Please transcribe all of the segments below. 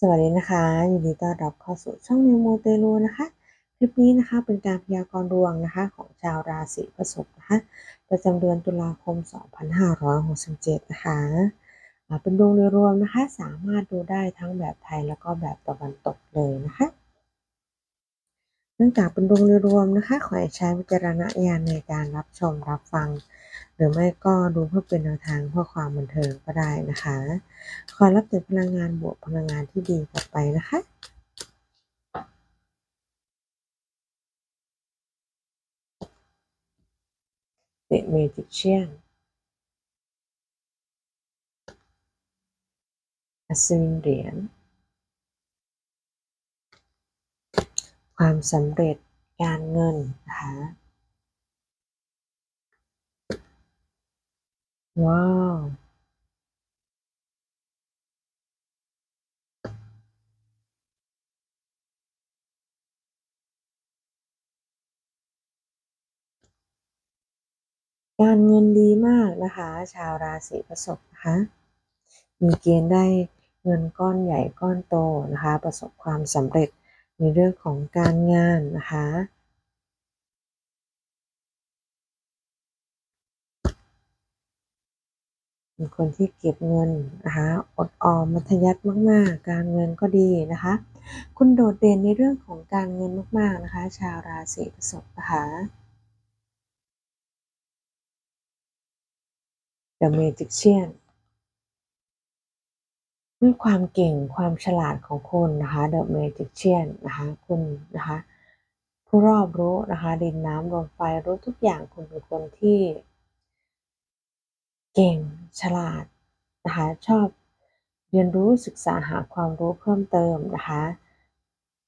สวัสดีนะคะยินดีต้อนรับเข้าสู่ช่องนิวโมเตลูนะคะ คลิปนี้นะคะเป็นการพยากรณ์ดวงนะคะของชาวราศีพฤษภนะคะประจำเดือนตุลาคม 2567 นะคะเป็นดวงโดยรวมนะคะ สามารถดูได้ทั้งแบบไทยแล้วก็แบบตะวันตกเลยนะคะ เนื่องจากเป็นดวงโดยรวมนะคะ ขอให้ใช้วิจารณญาณในการรับชมรับฟัง หรือไม่ก็ดูเพื่อเป็นแนวทางเพื่อความบันเทิงก็ได้นะคะคอรับแต่พลังงานบวกพลังงานที่ดีกลับไปนะคะ The Magician อัศวินเหรียญ ความสำเร็จการเงินนะคะว้าวการเงินดีมากนะคะ ชาวราศีพฤษภนะคะมีเกณฑ์ได้เงินก้อนใหญ่ก้อนโตนะคะ ประสบความสำเร็จ ในเรื่องของการงานนะคะเป็นคนที่เก็บเงินนะคะอดออมมัธยัติมาก ๆ การเงินก็ดีนะคะ คุณโดดเด่นในเรื่องของการเงินมาก ๆ นะคะ ชาวราศีพฤษภนะคะ The Magician ด้วยความเก่งความฉลาดของคุณนะคะ The Magician นะคะคุณนะคะผู้รอบรู้นะคะดินน้ำลมไฟรู้ทุกอย่างคุณเป็นคนที่ เก่งฉลาดนะคะชอบเรียนรู้ศึกษาหาความรู้เพิ่มเติมนะคะ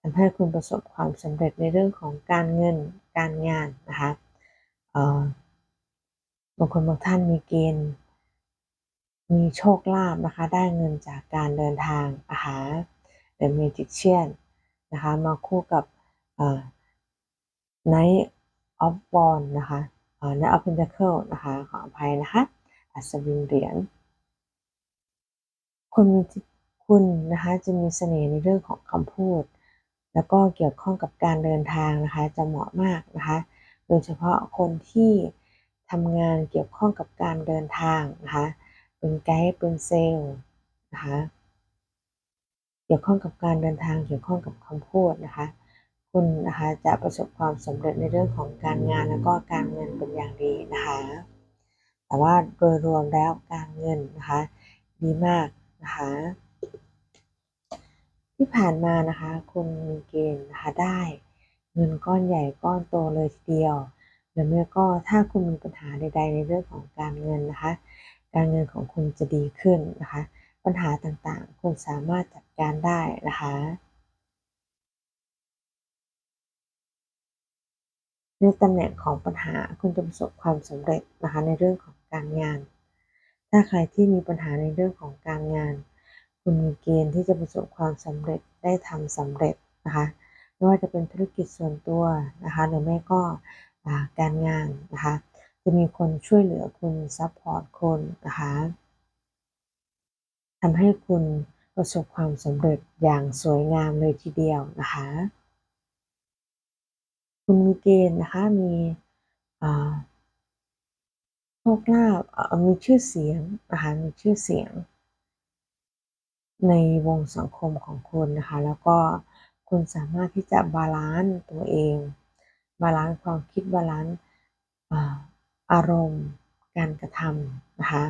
ทำให้คุณประสบความสำเร็จในเรื่องของการเงินการงานนะคะบางคนบางท่านมีเกณฑ์ มีโชคลาภนะคะ ได้เงินจากการเดินทางนะคะ The Magician นะคะ มาคู่กับ Knight of w a n d นะคะ Knight of Pentacle นะคะ ขออภัยนะคะ อัศวินเหรียญคุณมีคุณนะคะจะมีเสน่ห์ในเรื่องของคำพูด แล้วก็เกี่ยวข้องกับการเดินทางนะคะ จะเหมาะมากนะคะ โดยเฉพาะคนที่ทำงานเกี่ยวข้องกับการเดินทางนะคะ เป็นไกด์เป็นเซลล์นะคะเกี่ยวข้องกับการเดินทางเกี่ยวข้องกับคำพูดนะคะ คุณนะคะจะประสบความสำเร็จในเรื่องของการงานแล้วก็การเงินเป็นอย่างดีนะคะแต่ว่าโดยรวมแล้วการเงินนะคะดีมากนะคะที่ผ่านมานะคะคุณมีเกณฑ์นะคะได้ เงินก้อนใหญ่ก้อนโตเลยทีเดียวหรือไม่อก็ถ้าคุณมีปัญหาใด ๆ ในเรื่องของการเงินนะคะ การเงินของคุณจะดีขึ้นนะคะ ปัญหาต่างๆ คุณสามารถจัดการได้นะคะในตำแหน่งของปัญหาคุณจะประสบความสำเร็จนะคะในเรื่องของการงาน ถ้าใครที่มีปัญหาในเรื่องของการงาน คุณมีเกณฑ์ที่จะประสบความสำเร็จได้ทำสำเร็จนะคะไม่ว่าจะเป็นธุรกิจส่วนตัวนะคะหรือไม่ก็การงานนะคะ จะมีคนช่วยเหลือคุณซัพพอร์ตคนนะคะทำให้คุณประสบความสำเร็จอย่างสวยงามเลยทีเดียวนะคะ คุณมีเกณฑ์นะคะมีโชคลาภมีชื่อเสียงนะคะมีชื่อเสียง ในวงสังคมของคุณนะคะ แล้วก็คุณสามารถที่จะบาลานซ์ตัวเอง บาลานซ์ความคิดบาลานซ์ อารมณ์ การกระทำนะคะ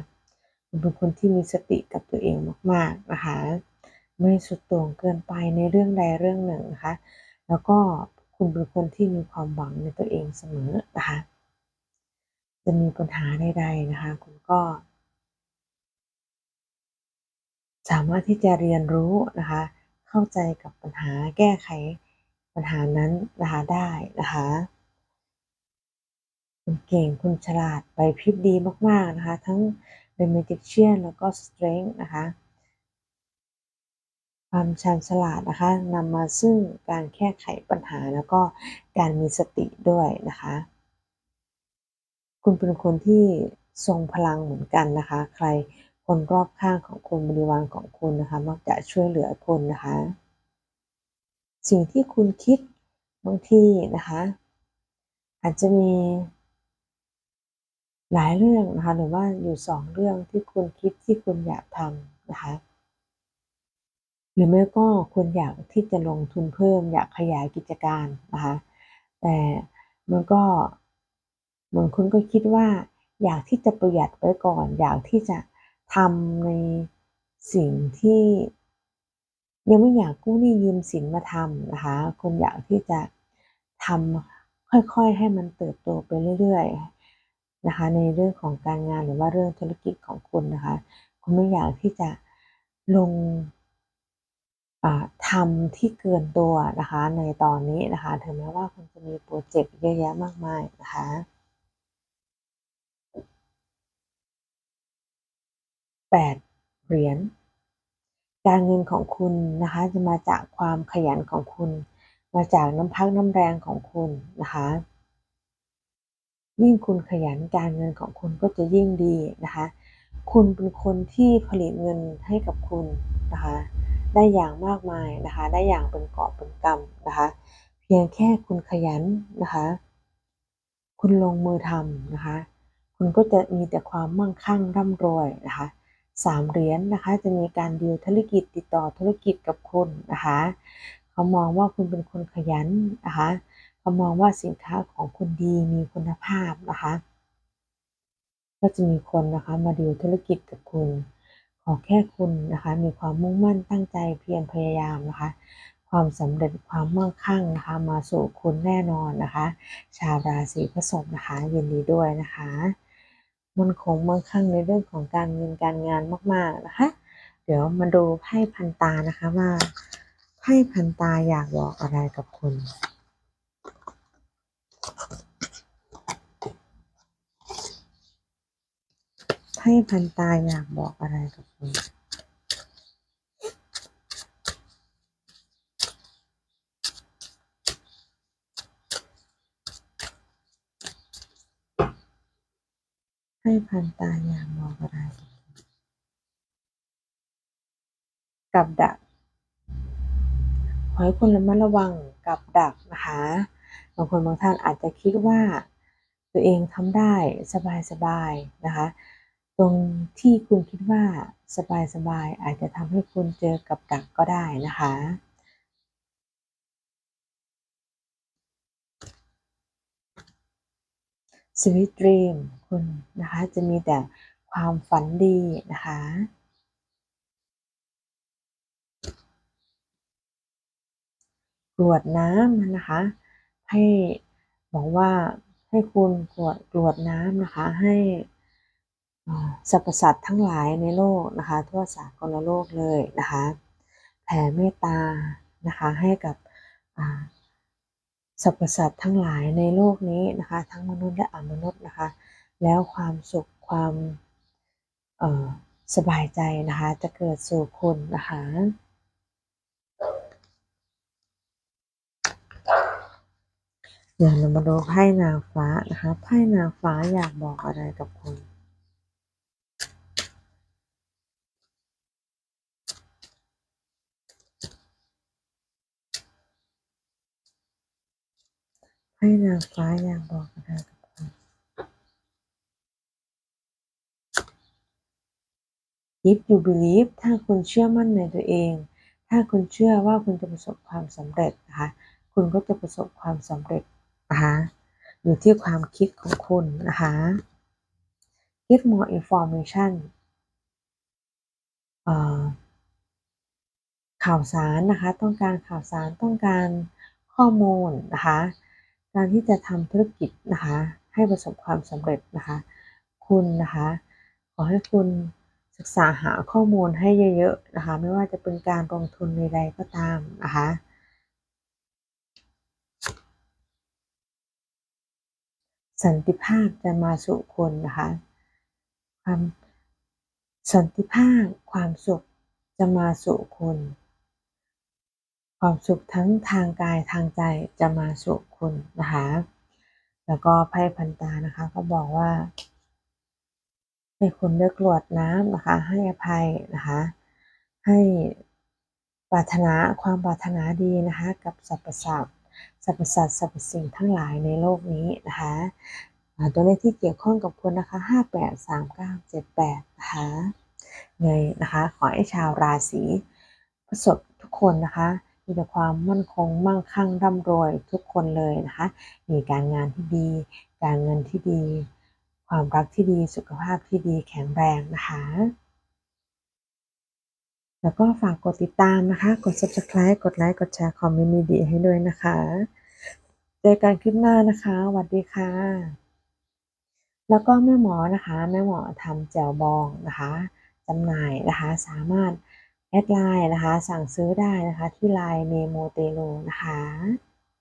คุณเป็นคนที่มีสติกับตัวเองมาก ๆนะคะ ไม่สุดโต่งเกินไปในเรื่องใดเรื่องหนึ่งนะคะ แล้วก็คุณเป็นคนที่มีความหวังในตัวเองเสมอนะคะ จะมีปัญหาใดๆนะคะ คุณก็ สามารถที่จะเรียนรู้นะคะ เข้าใจกับปัญหาแก้ไขปัญหานั้นนะคะได้นะคะ คุณเก่งคุณฉลาดไปพริบดีมาก ๆ นะคะ ทั้งเป็นเมจิเชียนแล้วก็สเตรน g ์นะคะ ความชาญฉลาดนะคะนำมาซึ่งการแก้ไขปัญหาแล้วก็การมีสติด้วยนะคะ คุณเป็นคนที่ทรงพลังเหมือนกันนะคะ ใครคนรอบข้างของคุณบริวารของคุณนะคะมักจะช่วยเหลือคุณนะคะ สิ่งที่คุณคิดบางทีนะคะ อาจจะมี หลายเรื่องนะคะหรือว่าอยู่สองเรื่องที่คุณคิดที่คุณอยากทำนะคะหรือไม่ก็คุณอยากที่จะลงทุนเพิ่ม อยากขยายกิจการนะคะแต่มันก็เหมือนคุณก็คิดว่า อยากที่จะประหยัดไว้ก่อน อยากที่จะทำในสิ่งที่ ยังไม่อยากกู้หนี้ยืมสินมาทำนะคะคุณอยากที่จะทำค่อยๆให้มันเติบโตไปเรื่อยๆ นะคะในเรื่องของการงานหรือว่าเรื่องธุรกิจของคุณนะคะ คุณไม่อยากที่จะลงทำที่เกินตัวนะคะในตอนนี้นะคะถึงแม้ว่าคุณจะมีโปรเจกต์เยอะแยะมากมายนะคะแปดเหรียญการเงินของคุณนะคะจะมาจากความขยันของคุณ มาจากน้ำพักน้ำแรงของคุณนะคะ ยิ่งคุณขยันการเงินของคุณก็จะยิ่งดีนะคะ คุณเป็นคนที่ผลิตเงินให้กับคุณนะคะ ได้อย่างมากมายนะคะ ได้อย่างเป็นกอบเป็นกำนะคะ เพียงแค่คุณขยันนะคะ คุณลงมือทำนะคะ คุณก็จะมีแต่ความมั่งคั่งร่ำรวยนะคะสามเหรียญนนะคะ จะมีการดีลธุรกิจติดต่อธุรกิจกับคุณนะคะ เขามองว่าคุณเป็นคนขยันนะคะ เขามองว่าสินค้าของคุณดีมีคุณภาพนะคะ ก็จะมีคนนะคะมาดีลธุรกิจกับคุณ ขอแค่คุณนะคะมีความมุ่งมั่นตั้งใจเพียรพยายามนะคะ ความสำเร็จความมั่งคั่งนะคะ มาสู่คุณแน่นอนนะคะ ชาวราศีพฤษภนะคะยินดีด้วยนะคะมันคงมั่งคั่งในเรื่องของการเงินการงานมาก ๆนะคะ เดี๋ยวมาดูไพ่พันตานะคะว่าไพ่พันตาอยากบอกอะไรกับคุณ ให้พันตาอยากบอกอะไรกับคุณให้พันตาอยากบอกอะไรกับดักขอให้คุณระมัดระวังกับดักนะคะ บางคนบางท่านอาจจะคิดว่าตัวเองทำได้สบายๆนะคะ ตรงที่คุณคิดว่าสบายๆอาจจะทำให้คุณเจอกับดักก็ได้นะคะ Sweet Dream คุณนะคะจะมีแต่ความฝันดีนะคะกรวดน้ำนะคะ ให้บอกว่าให้คุณกรวดกรวดน้ำนะคะ ให้สรรพสัตว์ทั้งหลายในโลกนะคะ ทั่วสากลโลกเลยนะคะ แผ่เมตตานะคะให้กับสรรพสัตว์ทั้งหลายในโลกนี้นะคะ ทั้งมนุษย์และอมนุษย์นะคะ แล้วความสุขความสบายใจนะคะ จะเกิดสู่คุณนะคะ เดี๋ยวเรามาดูไพ่นางฟ้านะคะไพ่นางฟ้าอยากบอกอะไรกับคุณให้นางฟ้าอยากบอกอะไรกับคุณ If you believe ถ้าคุณเชื่อมั่นในตัวเอง ถ้าคุณเชื่อว่าคุณจะประสบความสำเร็จนะคะคุณก็จะประสบความสำเร็จ นะคะอยู่ที่ความคิดของคุณนะคะ Get more information ข่าวสารนะคะ ต้องการข่าวสารต้องการข้อมูลนะคะ การที่จะทำธุรกิจนะคะ ให้ประสบความสำเร็จนะคะ คุณนะคะ ขอให้คุณศึกษาหาข้อมูลให้เยอะๆนะคะ ไม่ว่าจะเป็นการลงทุนในใดก็ตามนะคะ สันติภาพจะมาสู่คุณนะคะความสันติภาพความสุขจะมาสู่คุณความสุขทั้งทางกายทางใจจะมาสู่คุณนะคะ แล้วก็ไพ่พันตานะคะ ก็บอกว่า ให้คนได้กรวดน้ำนะคะ ให้อภัยนะคะ ให้ปรารถนาความปรารถนาดีนะคะ กับสรรพสัตว์ สรรพสัตว์สรรพสิ่งทั้งหลายในโลกนี้นะคะตัวเลขที่เกี่ยวข้องกับคุณนะคะ 58 39 78นะคะไงนะคะขอให้ชาวราศีพฤษภทุกคนนะคะมีแต่ความมั่นคงมั่งคั่งร่ำรวยทุกคนเลยนะคะ มีการงานที่ดี การเงินที่ดี ความรักที่ดีสุขภาพที่ดีแข็งแรงนะคะ แล้วก็ฝากกดติดตามนะคะ กด subscribe กดไลค์ กดแชร์ คอมเมนต์ดีๆให้ด้วยนะคะ เจอกันคลิปหน้านะคะสวัสดีค่ะ แล้วก็แม่หมอนะคะ แม่หมอทำแจวบองนะคะจำหน่ายนะคะ สามารถแอดไลน์นะคะ สั่งซื้อได้นะคะที่ไลน์เมโมเตโลนะคะ